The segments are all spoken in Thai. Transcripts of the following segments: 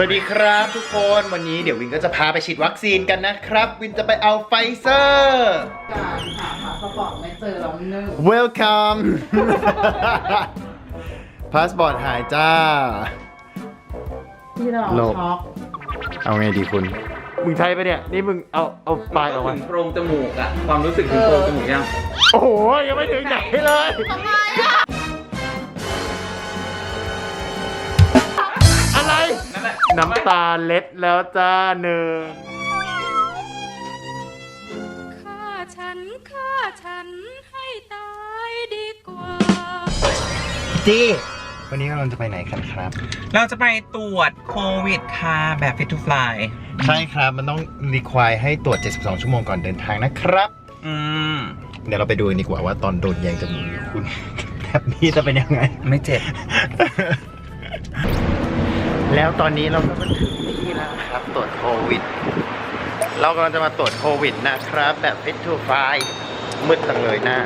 สวัสดีครับทุกคนวันนี้เดี๋ยววินก็จะพาไปฉีดวัคซีนกันนะครับ วินจะไปเอาไฟเซอร์ การหาพาสปอร์ตไม่เจอแล้วหนึ่ง Welcome พาสปอร์ตหายจ้า ที่เราโลกช็อกเอาไงดีคุณ มึงใช่ปะเนี่ย นี่มึงเอาเอาปลายออกมา ถึงโพรงจมูกอะความรู้สึกถึงโพรงจมูกยัง โอ้โหยังไม่ถึงไหนเลย ทำไมอะ นั่นแหละน้ำตาเล็ดแล้วจ้าหนึ่งฆ่าฉันฆ่าฉันให้ตายดีกว่า จีวันนี้เราจะไปไหนกันครับ เราจะไปตรวจโควิดค่ะแบบ fit to fly ใช่ครับมันต้องรีควายให้ตรวจ 72 ชั่วโมงก่อนเดินทางนะครับ อืม เดี๋ยวเราไปดูกันดีกว่าว่าตอนโดนแยงจมูกเนี่ยคุณ แบบนี้จะเป็นยังไง ไม่เจ็บ แล้วตอนนี้เราก็มาถึงที่แล้วครับตรวจโควิด เรากำลังจะมาตรวจโควิดนะครับ แบบ fit to fly มืดตังเลยหน้า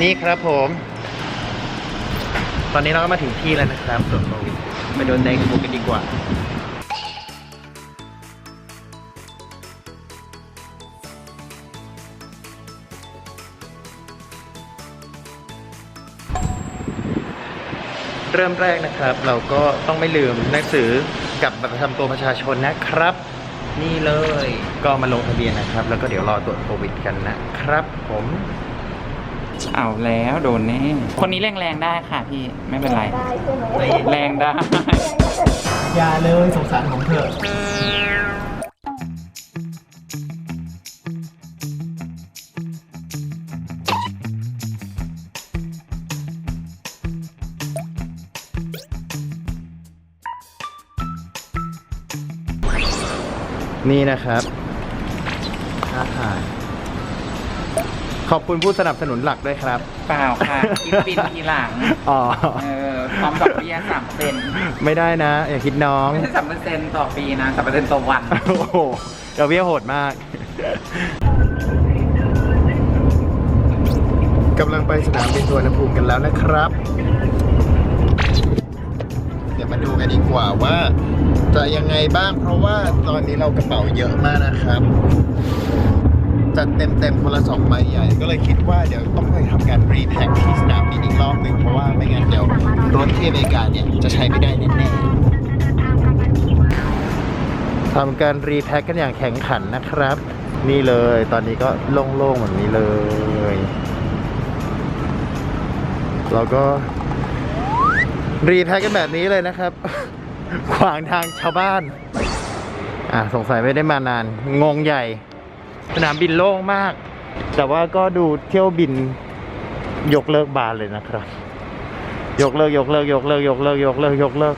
นี่ครับผม ตอนนี้เราก็มาถึงที่แล้วนะครับตรวจโควิดไปโดนแดงจมูกกันดีกว่า ริ่มแรกนะครับ เราก็ต้องไม่ลืมหนังสือกับบัตรประจำตัวประชาชนนะครับ นี่เลยก็มาลงทะเบียนนะครับ แล้วก็เดี๋ยวรอตรวจโควิดกันนะครับผมเอาแล้วโดนแน่ คนนี้แรงๆได้ค่ะพี่ไม่เป็นไรแรงได้ อย่าเลยสงสารผมเถอะ นี่นะครับค่าถ่ายขอบคุณผู้สนับสนุนหลักด้วยครับ เปล่าค่ะคิดบินทีหลังอ๋อ เออพร้อมดอกเบี้ยสามเปอร์เซ็นต์ไม่ได้นะ อย่าคิดน้องไม่ใช่สามเปอร์เซ็นต์ต่อปีนะสามเปอร์เซ็นต์ต่อวัน โอ้โหดอกเบี้ยโหดมาก กำลังไปสนามบินสุวรรณภูมิกันแล้วนะครับเดี๋ยวมาดูกันดีกว่าว่า จะยังไงบ้าง เพราะว่าตอนนี้เรากระเป๋าเยอะมากนะครับ จัดเต็มๆคนละสองใบใหญ่ ก็เลยคิดว่าเดี๋ยวต้องไปทำการรีแพ็คที่สนามบินอีกรอบหนึ่งเพราะว่าไม่งั้นเดี๋ยวรถที่อเมริกาเนี่ยจะใช้ไม่ได้แน่ๆทำการรีแพ็คกันอย่างแข็งขันนะครับ นี่เลยตอนนี้ก็โล่งๆแบบนี้เลยเราก็ รีแพ็คกันแบบนี้เลยนะครับ ขวางทางชาวบ้าน อะสงสัยไม่ได้มานาน งงใหญ่ สนามบินโล่งมาก แต่ว่าก็ดูเที่ยวบินยกเลิกบานเลยนะครับ ยกเลิกยกเลิกยกเลิกยกเลิกยกเลิกยกเลิก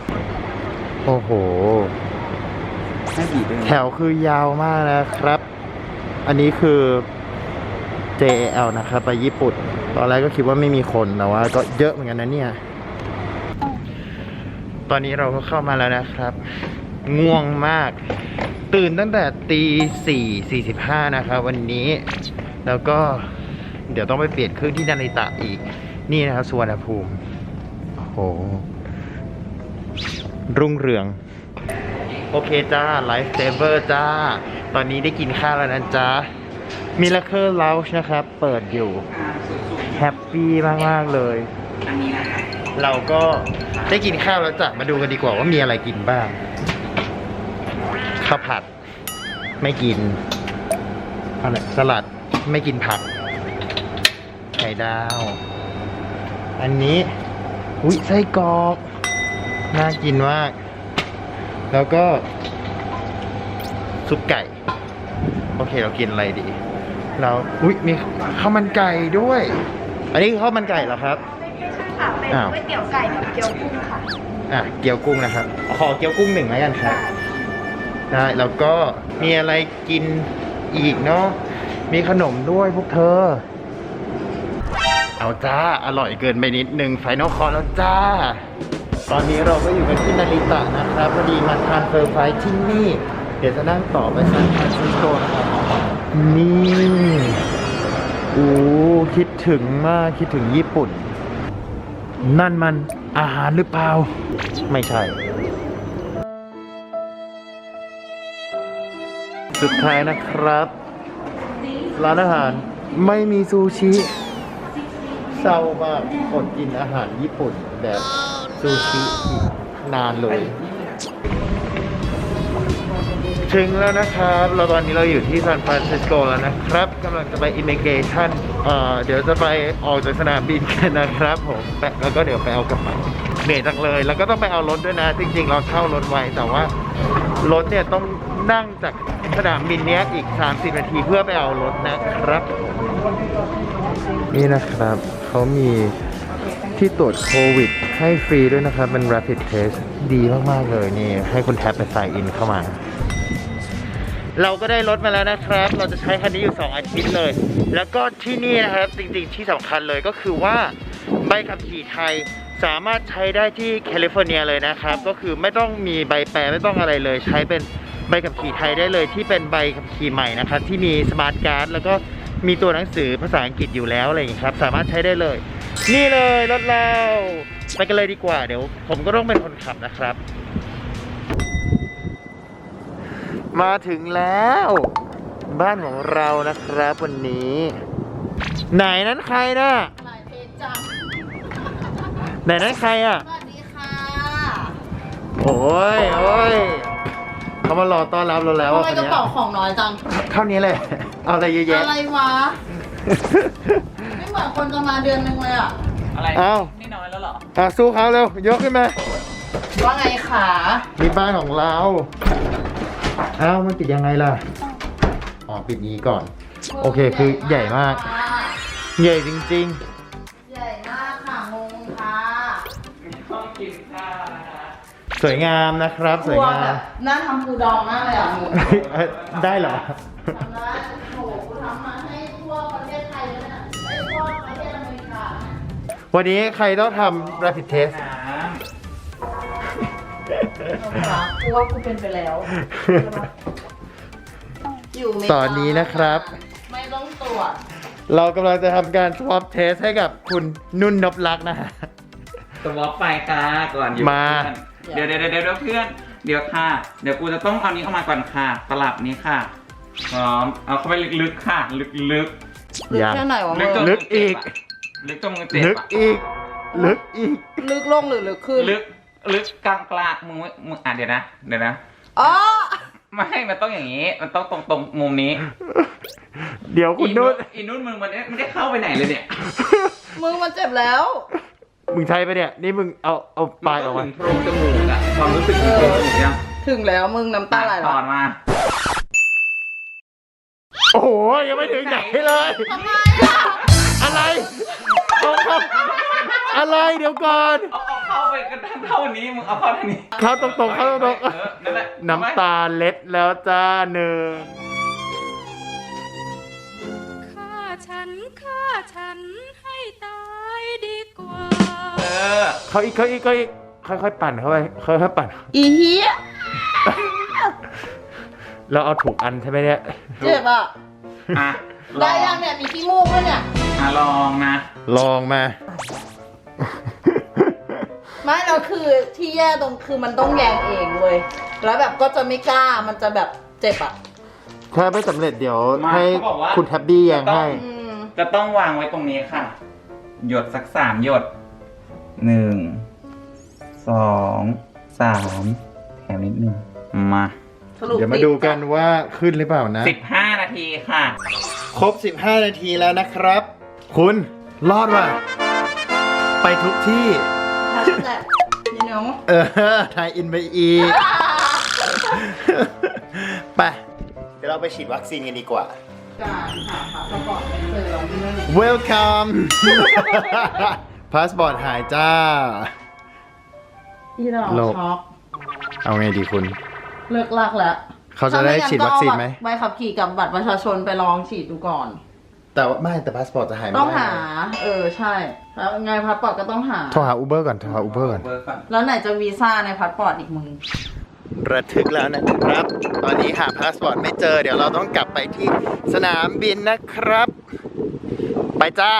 โอ้โห แถวคือยาวมากนะครับ อันนี้คือ JL นะครับ ไปญี่ปุ่น ตอนแรกก็คิดว่าไม่มีคนแต่ว่าก็เยอะเหมือนกันนะเนี่ย ตอนนี้เราก็เข้ามาแล้วนะครับ ง่วงมาก ตื่นตั้งแต่ตีสี่สี่สิบห้านะครับวันนี้ แล้วก็เดี๋ยวต้องไปเปลี่ยนเครื่องที่นาริตะอีก นี่นะครับสุวรรณภูมิโอ้โหรุ่งเรือง โอเคจ้า ไลฟ์เซเวอร์จ้า ตอนนี้ได้กินข้าวแล้วนะจ๊ะมิลเ l อร์เล g e นะครับ เปิดอยู่ แฮปปี้มาก ๆ เลยอันนี้นะคะ เราก็ได้กินข้าวแล้วจ้ะมาดูกันดีกว่าว่ามีอะไรกินบ้างข้าวผัด ไม่กินอะไรสลัดไม่กินผักไข่ดาว อันนี้อุ้ยไส้กรอกน่ากินมาก แล้วก็ ซุปไก่ โอเคเรากินอะไรดี เราอุ้ยมีข้าวมันไก่ด้วย อันนี้ข้าวมันไก่เหรอครับ ค่ะ เป็นอ้าว ก๋วยเตี๋ยวไก่กับเกี๊ยวกุ้งค่ะอะเกี๊ยวกุ้งนะครับ ขอเกี๊ยวกุ้งหนึ่งแล้วกันครับ ได้แล้วก็มีอะไรกินอีกเนาะมีขนมด้วยพวกเธอ เอาจ้า อร่อยเกินไปนิดนึงไฟนอลคอร์แล้วจ้า ตอนนี้เราก็อยู่กันที่นาริตะนะครับพอดีมาทานเฟอร์ไฟที่นี่ เดี๋ยวจะนั่งต่อไปซานฟรานซิสโกนะครับนี่ อู้คิดถึงมากคิดถึงญี่ปุ่น นั่นมันอาหารหรือเปล่า ไม่ใช่ สุดท้ายนะครับ ร้านอาหารไม่มีซูชิเศร้ามากอดกินอาหารญี่ปุ่นแบบซูชินานเลย ถึงแล้วนะครับ เราตอนนี้เราอยู่ที่ซานฟรานซิสโกแล้วนะครับกำลังจะไปอิมิเกชันเอ่อเดี๋ยวจะไปออกจากสนามบินกันนะครับผมแปะแล้วก็เดี๋ยวไปเอากระเป๋าเหนื่อยจังเลย แล้วก็ต้องไปเอารถด้วยนะ จริง ๆ เราเช่ารถไว้แต่ว่ารถเนี่ยต้องนั่งจากสนามบินเนี้ยอีก 30 นาทีเพื่อไปเอารถนะครับ นี่นะครับเขามีที่ตรวจโควิดให้ฟรีด้วยนะครับเป็น rapid test ดีมาก ๆ เลยนี่ ให้คุณแท็บไป sign in เข้ามา เราก็ได้รถมาแล้วนะครับ เราจะใช้คันนี้อยู่ 2 อาทิตย์เลย แล้วก็ที่นี่นะครับจริงๆที่สำคัญเลยก็คือว่าใบขับขี่ไทยสามารถใช้ได้ที่แคลิฟอร์เนียเลยนะครับ ก็คือไม่ต้องมีใบแปลไม่ต้องอะไรเลย ใช้เป็นใบขับขี่ไทยได้เลย ที่เป็นใบขับขี่ใหม่นะครับ ที่มีสมาร์ทการ์ดแล้วก็มีตัวหนังสือภาษาอังกฤษอยู่แล้วอะไรอย่างนี้ครับ สามารถใช้ได้เลย นี่เลยรถเราไปกันเลยดีกว่าเดี๋ยว ผมก็ต้องเป็นคนขับนะครับ มาถึงแล้ว บ้านของเรานะครับวันนี้ ไหนนั้นใครนะหลายเพจจังไหนนั้นใครอะ สวัสดีค่ะโอ้ยโอ้ยเขามารอต้อนรับเราแล้วทำอะไมคนกระเนี้ยเป๋าของน้อยจัง เท่านี้เลย เอาอะไรเยอะแยะ อะไรวะ ไม่เหมือนคนจะมาเดือนนึงเลยอะ อะไรอ้าว นี่น้อยแล้วเหรอ อะสู้เขาเร็วยกขึ้นมา ว่าไงขานี่บ้านของเรา อ้าวมันปิดยังไงล่ะ อ๋อปิดนี้ก่อน โอเคคือใหญ่มาก ใหญ่จริงใหญ่มากค่ะงงค่ะต้องกินข้าวนะคะๆ สวยงามนะครับ สวยกลังาแบมบน่าทำปูดองมากเลยอะมึงได้เหรอ ทำได้โอ้โหกูทำมาให้ทั่วประเทศไทยเลยนะไอ้ทั่วประเทศอเมริกาเนี่ยวันนี้ใครต้องทำ rapid test น้ กูว่ากูเป็นไปแล้ว อยู่ไม่ตอนนี้นะครับ ไม่ต้องตรวจเรากำลังจะทำการ swab test ให้กับคุณนุ่นนบลักษณ์นะฮะำตัวไปค่ะก่อนอยู่มา เพื่อนเดี๋ยวเดี๋ยวเดี๋ยวเดี๋ยวเพื่อน เดี๋ยวค่ะ เดี๋ยวกูจะต้องเอานี้ออกมาก่อนค่ะ ตลับนี้ค่ะ พร้อม เอาเข้าไปลึกๆค่ะ ลึกๆลึกยัง แค่ไหนวะลึกจนลึกอีกลึกจนมือเจ็บลึกอะอีก ลึกอีก ลึกลงหรือลึกขึ้นลึก ลึกกลางกลางๆมึงมึงอะเดี๋ยวนะ เดี๋ยวนะ อ๋อ ไม่มันต้องอย่างนี้ มันต้องตรงตรงๆมุมนี้เดี๋ยวคุณนุ่นอีนุ่นมึงมันไม่ได้เข้าไปไหนเลยเนี่ยมึงมันเจ็บแล้ว มึงใช้ไปะเนี่ย นี่มึงเอาเอาปลายออกมาถึงโพรงจมูกอะความรู้สึกถึงโพรงจมูกยังถึงแล้วมึงน้ำตาไหลถแล้อวดมาโอ้โหยังไม่ถึงไหนเลยทำไมอะอะไรเอาเข้า อะไรเดี๋ยวก่อนเอาเอาเข้าไปกันเท่านี้มึงเอาเข้าเท่านี้เข้าตรงๆเข้าตรงเออนั่นแหละๆน้ำตาเล็ดแล้วจ้าหนึ่งฆ่าฉันฆ่าฉันให้ตายดีกว่า เออเขาอีกเขาอีกเขาอีกค่อยๆปั่นเข้าไปค่อยๆปั่น อีเหี้ยเราเอาถูกอันใช่ไหมเนี่ยเจ็บอะ อะลได้องยังเนี่ยมีขี้มูกด้วยเนี่ย อะลองนะ ลองมา ไม่เราคือที่แย่ตรงคือมันต้องแยงเองเลยแล้วแบบก็จะไม่กล้ามันจะแบบเจ็บอะถ้าไม่สำเร็จเดี๋ยวมาให้เขาบอกว่า คุณแท็บบี้ยังให้ อืมจะต้องวางไว้ตรงนี้ค่ะ หยดสักสามหยดหนึ่งสองสามแถมนิดนึงมาสรุปเดี๋ยวมาดูกันว่าขึ้นหรือเปล่านะ สิบห้านาทีค่ะ ครบ 15 นาทีแล้วนะครับ คุณรอดว่ะ ไปทุกที่ เออทายอินไปอีก ไป เดี๋ยวเราไปฉีดวัคซีนกันดีกว่า การหาพาสปอร์ตไม่เจอเราไม่ได้ Welcome พาสปอร์ตหายจ้าที่เราโลก ช็อกเอาไงดีคุณ เลิกลักแล้วเขาจะได้ฉีดวัคซีนไหมใบขับขี่กับบัตรประชาชนไปลองฉีดดูก่อน แต่ว่าไม่แต่พาสปอร์ตจะหายไม่ต้องได้หา เออใช่ แล้วไงพาสปอร์ตก็ต้องหา โทรหาอูเบอร์ก่อนโทรหาอูเบอร์ก่อนเบอร์ก่อน แล้วไหนจะวีซ่าในพาสปอร์ตอีกมึง ระทึกแล้วนะครับ ตอนนี้หาพาสปอร์ตไม่เจอ เดี๋ยวเราต้องกลับไปที่สนามบินนะครับ ไปจ้า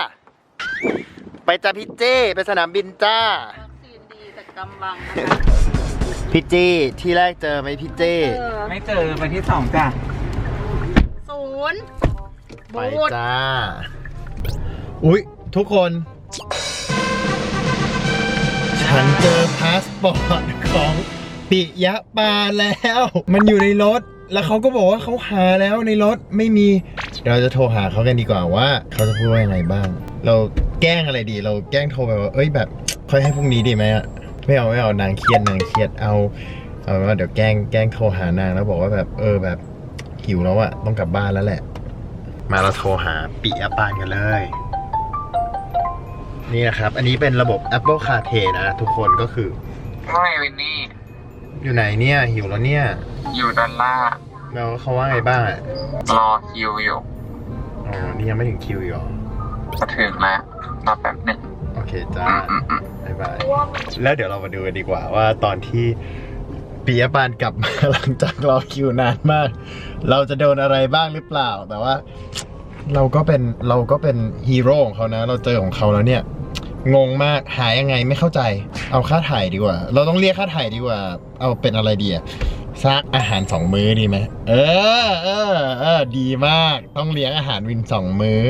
ไปจ้าพี่เจ้ไปสนามบินจ้า วัคซีนดีแต่กำลังพี่เจ้ที่แรกเจอไหมพี่เจ้ ไม่เจอไปที่สองจ้ะน ไปจ้า อุ๊ย ทุกคน ฉันเจอพาสปอร์ตของปิยะปาแล้ว มันอยู่ในรถ แล้วเขาก็บอกว่าเขาหาแล้วในรถไม่มี เราจะโทรหาเขากันดีกว่าว่า เขาจะพูดว่ายังไงบ้าง เราแกล้งอะไรดี เราแกล้งโทรไปว่า เอ้ยแบบค่อยให้พรุ่งนี้ดีไหมอะไม่เอาไม่เอานางเครียดนางเครียดเอาเอาว่าเดี๋ยวแกล้งแกล้งโทรหานางแล้วบอกว่าแบบเออแบบหิวแล้วอะต้องกลับบ้านแล้วแหละ มาเราโทรหาปิยะปานกันเลย นี่นะครับ อันนี้เป็นระบบ Apple CarPlay นะ ทุกคนก็คือไม่วินนี่ อยู่ไหนเนี่ยหิวแล้วเนี่ย อยู่ด้านล่างแล้วเขาว่าไงบ้างอะรอคิวอยู่อ๋อ นี่ยังไม่ถึงคิวอีกเหรอ จะถึงแล้วรอแป๊บหนึ่งโอเคจ้าอืมอืมบ๊ายบาย แล้วเดี๋ยวเรามาดูกันดีกว่าว่าตอนที่ปิยะปานกลับมา หลังจากรอคิวนานมาก เราจะโดนอะไรบ้างหรือเปล่า แต่ว่า เราก็เป็นเราก็เป็นฮีโร่ของเขานะ เราเจอของเขาแล้วเนี่ย งงมากหายังไงไม่เข้าใจ เอาค่าถ่ายดีกว่า เราต้องเรียกค่าถ่ายดีกว่า เอาเป็นอะไรดีอะซักอาหารสองมื้อดีไหมเออเออเออดีมาก ต้องเลี้ยงอาหารวินสองมื้อ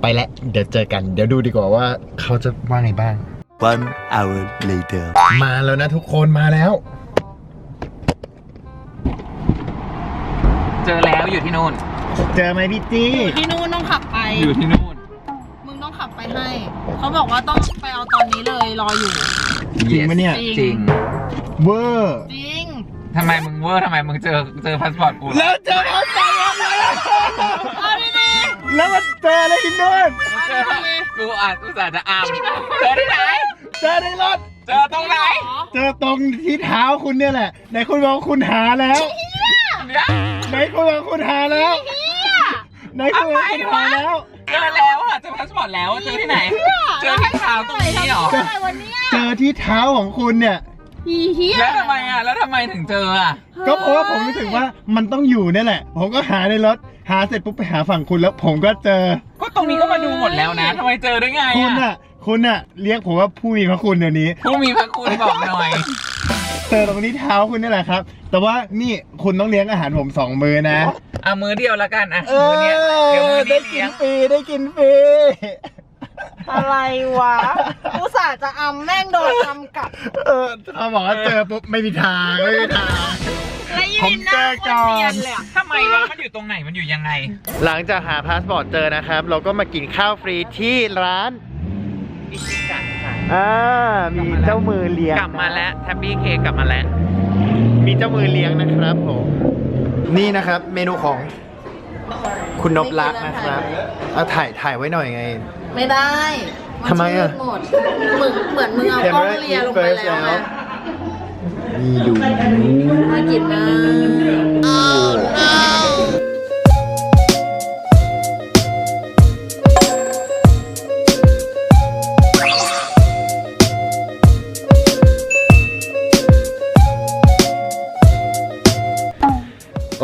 ไปแล้วเดี๋ยวเจอกัน เดี๋ยวดูดีกว่าว่าเขาจะว่าไงบ้าง One hour later. มาแล้วนะทุกคนมาแล้ว เจอแล้วอยู่ที่นู่น เจอไหมพี่จี้ที่นู่นต้องขับไป อยู่ที่นู่น มึงต้องขับไปให้ เขาบอกว่าต้องไปเอาตอนนี้เลยรออยู่ จริงปะเนี่ยจริงเวอร์จริงทำไมมึงเวอร์ทำไมมึงเจอเจอพาสปอร์ตกูล่ะแล้วเจอเขาใจยังไงเอาดิดิแล้วมันเจออะไรที่นู่นเจอกูอาจอุตส่าห์จะอามเจอที่ไหน เจอในรถ เจอตรงไหน เจอตรงที่เท้าคุณเนี่ยแหละไหนคุณบอกว่าคุณหาแล้ว ไหนคุณบอกว่าคุณหาแล้วไหนคุณบอกว่าคุณหาแล้วเจอแล้วอะเจอพาสปอร์ตแล้วเจอที่ไหน เจอที่เท้าตรงนี้เหรอทำไมวันเนี้ยเจอที่เท้าของคุณเนี่ยอีเหี้ยแล้วทำไมอะแล้วทำไมถึงเจออะก็เพราะว่าผมรู้สึกว่ามันต้องอยู่เนี่ยแหละ ผมก็หาในรถหาเสร็จปุ๊บไปหาฝั่งคุณแล้วผมก็เจอ ก็ตรงนี้ก็มาดูหมดแล้วนะทำไมเจอได้ไงคุณอะน่ะคุณน่ะเรียกผมว่าผู้มีพระคุณเดี๋ยวนี้ ผู้มีพระคุณบอกหน่อย เจอตรงนี้เท้าคุณนี่แหละครับ แต่ว่านี่คุณต้องเลี้ยงอาหารผมสองมือนะ เอามือเดียวแล้วกันอะเอมือเนี้ยเดี๋ยวมืออได้นี้กิเลี้ยนงฟรีได้กินฟรี อะไรวะอุตส่าห์จะอำแม่งโดนอำกลับเออเขาบอกว่าเจอปุ๊บไม่มีทางไม่มีทาง แล้วยีผมนหน้าเจอก่อนคเรียเลยอะทำไมวะมันอยู่ตรงไหนมันอยู่ยังไง หลังจากหาพาสปอร์ตเจอนะครับ เราก็มากินข้าวฟรีที่ร้าน อิชิกะค่ะ อ่ามีเจ้ามือเลี้ยงกลับมาแล้วแทบบี้เคกลับมาแล้ว มีเจ้ามือเลี้ยงนะครับผมนี่นะครับเมนูของคุณนบลักษณ์นะครับเอาถ่ายถ่ายไว้หน่อยไง ไม่ได้นทำไมอะ ชืดหมดเหมือนเหมือนมึงเอากล้องเลียลงไปแล้วไงนี่ดูน่ากินมา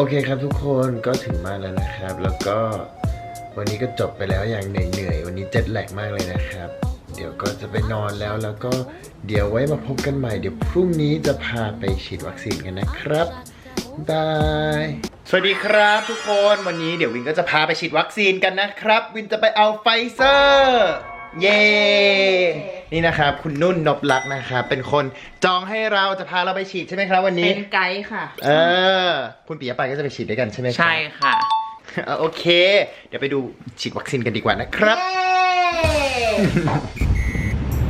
เคครับทุกคนก็ถึงมาแล้วนะครับ แล้วก็วันนี้ก็จบไปแล้วอย่างเหนื่อยๆวันนี้เจ็ดแหลกมากเลยนะครับ เดี๋ยวก็จะไปนอนแล้วแล้วก็เดี๋ยวไว้มาพบกันใหม่เดี๋ยวพรุ่งนี้จะพาไปฉีดวัคซีนกันนะครับบายสวัสดีครับทุกคนวันนี้เดี๋ยววินก็จะพาไปฉีดวัคซีนกันนะครับ วินจะไปเอาไฟเซอร์ เย้ นี่นะครับ คุณนุ่นนบลักษณ์นะครับเป็นคนจองให้เราจะพาเราไปฉีดใช่ไหมครับ วันนี้ เป็นไกด์ค่ะ เออ คุณปิยะปานก็จะไปฉีดด้วยกันใช่ไหมครับ ใช่ค่ะ อะโอเค เดี๋ยวไปดูฉีดวัคซีนกันดีกว่านะครับ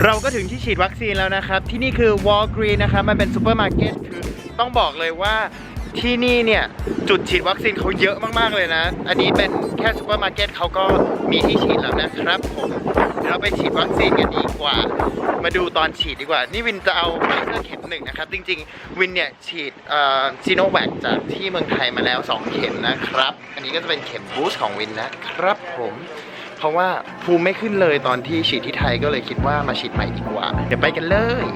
เราก็ถึงที่ฉีดวัคซีนแล้วนะครับ ที่นี่คือ Walgreen นะครับ มันเป็นซูเปอร์มาร์เก็ตคือต้องบอกเลยว่า ที่นี่เนี่ย จุดฉีดวัคซีนเขาเยอะมากๆเลยนะ อันนี้เป็นแค่ซูเปอร์มาร์เก็ตเขาก็มีที่ฉีดแล้วนะครับผมเดี๋ยวเราไปฉีดวัคซีนกันดีกว่า มาดูตอนฉีดดีกว่า นี่วินจะเอาไฟเซอร์เข็มหนึ่งนะครับ จริงๆ วินเนี่ยฉีดซีโนแวคจากที่เมืองไทยมาแล้ว 2 เข็มนะครับ อันนี้ก็จะเป็นเข็มบูสต์ของวินนะครับผมเพราะว่าภูมิไม่ขึ้นเลยตอนที่ฉีดที่ไทยก็เลยคิดว่ามาฉีดใหม่ดีกว่า เดี๋ยวไปกันเลย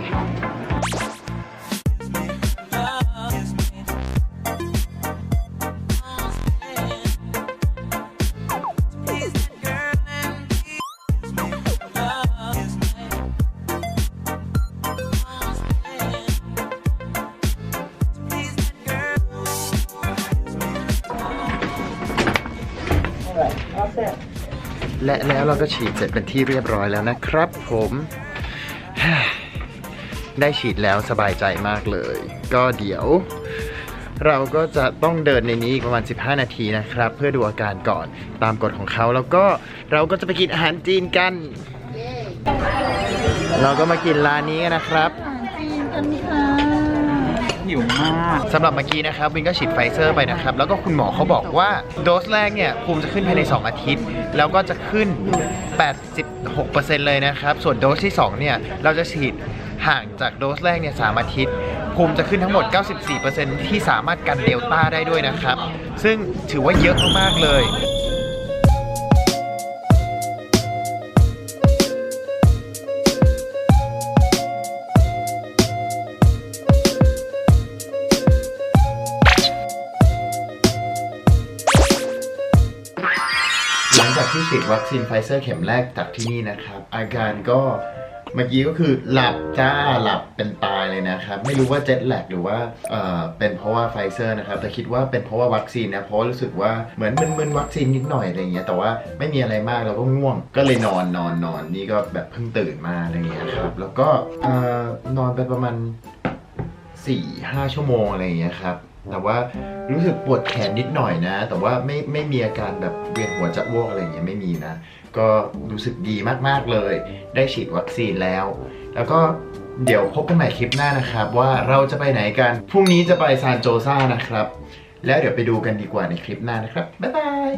และแล้วเราก็ฉีดเสร็จเป็นที่เรียบร้อยแล้วนะครับ ผม ได้ฉีดแล้วสบายใจมากเลย ก็เดี๋ยว เราก็จะต้องเดินในนี้อีกประมาณ 15 นาทีนะครับ เพื่อดูอาการก่อนตามกฎของเขาแล้วก็เราก็จะไปกินอาหารจีนกัน เราก็มากินร้านนี้กันนะครับหิ วมากสำหรับเมื่อกี้นะครับวินก็ฉีดไฟเซอร์ไปนะครับ แล้วก็คุณหมอเขาบอกว่าโดสแรกเนี่ยภูมิจะขึ้นภายใน 2 อาทิตย์ แล้วก็จะขึ้น 86%เลยนะครับ ส่วนโดสที่ 2 เนี่ย เราจะฉีดห่างจากโดสแรกเนี่ยสอาทิตย์ ภูมิจะขึ้นทั้งหมด 94%ที่สามารถกันเดลต้าได้ด้วยนะครับ ซึ่งถือว่าเยอะมากๆเลย ฉีดวัคซีนไฟเซอร์เข็มแรกจากที่นี่นะครับ อาการก็เมื่อกี้ก็คือหลับจ้าหลับเป็นตายเลยนะครับ ไม่รู้ว่าเจ็ตแลกหรือว่าเอ่อเป็นเพราะว่าไฟเซอร์นะครับ แต่คิดว่าเป็นเพราะว่าวัคซีนนะเพราะรู้สึกว่าเหมือนมึนๆวัคซีนนิดหน่อยอะไรเงี้ยแต่ว่าไม่มีอะไรมากแล้วก็ง่วง ก็เลยนอนนอนนอนนี่ก็แบบเพิ่งตื่นมาอะไรเงี้ยครับแล้วก็เอ่อนอนไปประมาณสี่ห้าชั่วโมงอะไรอย่างเงี้ยครับ แต่ว่ารู้สึกปวดแขนนิดหน่อยนะ แต่ว่าไม่ไม่มีอาการแบบเวียนหัวจะอ้วกอะไรอย่างเงี้ยไม่มีนะ ก็รู้สึกดีมากๆเลย ได้ฉีดวัคซีนแล้ว แล้วก็เดี๋ยวพบกันใหม่คลิปหน้านะครับ ว่าเราจะไปไหนกัน พรุ่งนี้จะไปซานโจซ่านะครับ แล้วเดี๋ยวไปดูกันดีกว่าในคลิปหน้านะครับ บ๊ายบาย